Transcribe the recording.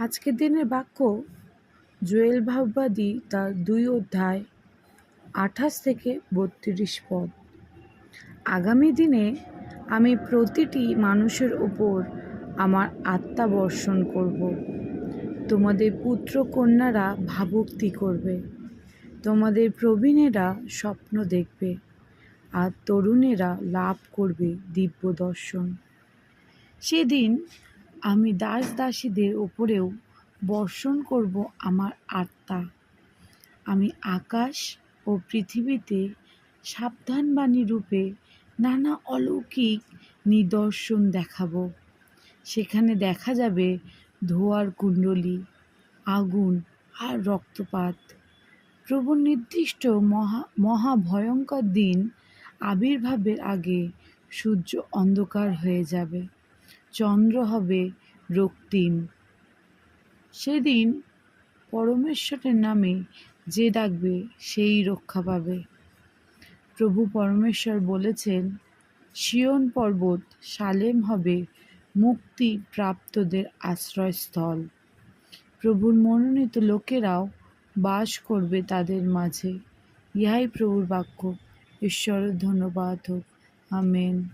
আজকের দিনের বাক্য, জুয়েল ভাববাদী তার দুই অধ্যায়, আঠাশ থেকে বত্রিশ পদ। আগামী দিনে আমি প্রতিটি মানুষের ওপর আমার আত্মা বর্ষণ করব। তোমাদের পুত্র কন্যারা ভাবুক্তি করবে। তোমাদের প্রবীণেরা স্বপ্ন দেখবে। আর তরুণেরা লাভ করবে দিব্য দর্শন। সেদিন আমি দাস দাসীদের ওপরেও বর্ষণ করব আমার আত্মা। আমি আকাশ ও পৃথিবীতে সাবধানবাণী রূপে নানা অলৌকিক নিদর্শন দেখাবো। সেখানে দেখা যাবে ধোয়ার কুণ্ডলী, আগুন আর রক্তপাত। প্রভু নির্দিষ্ট মহা, মহাভয়ঙ্কর দিন আবির্ভাবের আগে সূর্য অন্ধকার হয়ে যাবে। চন্দ্র হবে রক্তিম সেদিন পরমেশ্বরের নামে যে ডাকবে, সেই রক্ষা পাবে। প্রভু পরমেশ্বর বলেছেন শিয়ন পর্বত সালেম হবে মুক্তি প্রাপ্তদের আশ্রয়স্থল। প্রভুর মনোনীত লোকেরাও বাস করবে তাদের মাঝে। ইহাই প্রভুর বাক্য। ঈশ্বরের ধন্যবাদ হোক। আমেন।